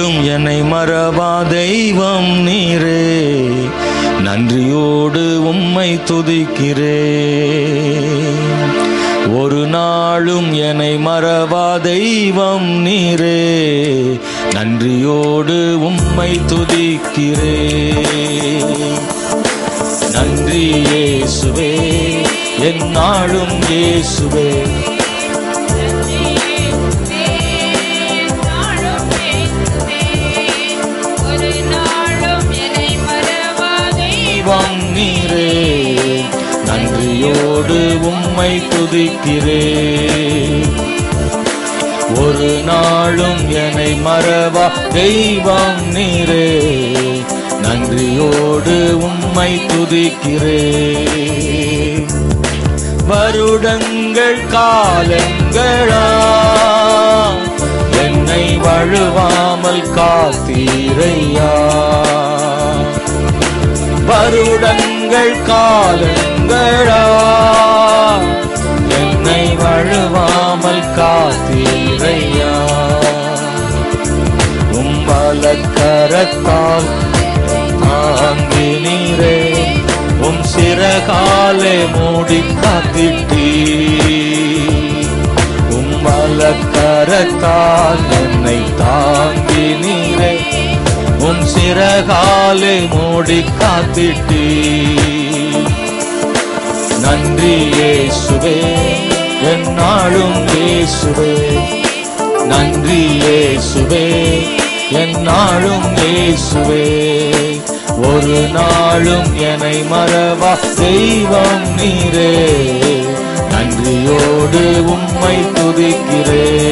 என்னை மறவா தெய்வம் நீரே. நன்றியோடு உம்மை துதிக்கிறே. ஒரு நாளும் என்னை மறவா தெய்வம் நீரே. நன்றியோடு உம்மை துதிக்கிறே. நன்றி இயேசுவே என் நாளும் இயேசுவே. நன்றியோடு உம்மை துதிக்கிறேன். ஒரு நாளும் என்னை மறவா தெய்வம் நீரே. நன்றியோடு உம்மை துதிக்கிறேன். வருடங்கள் காலங்களா என்னை வழுவாமல் காத்தீரையா. வருடங்கள் காலங்களா? என்னை வழுவாமல் காத்தீரையா உம்பலக்கரத்தால் தாங்கி நீரே உம் சிறகாலே மூடி காத்திட்டீ உம்பலக்கரத்தால் என்னை தாங்கி நீரே சிறகாலே மூடி காத்திட்டீ. நன்றி இயேசுவே என்னாலும் இயேசுவே. நன்றி இயேசுவே என்னாலும் இயேசுவே. ஒரு நாளும் என்னை மறவா தெய்வம் நீரே. நன்றியோடு உம்மை துதிக்கிறேன்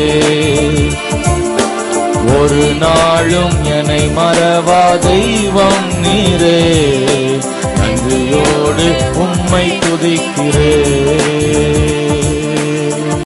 ஒரு நாளும் என்னை மறவா தெய்வம் நீரே. நன்றியோடு உம்மை துதிக்கிறேன்.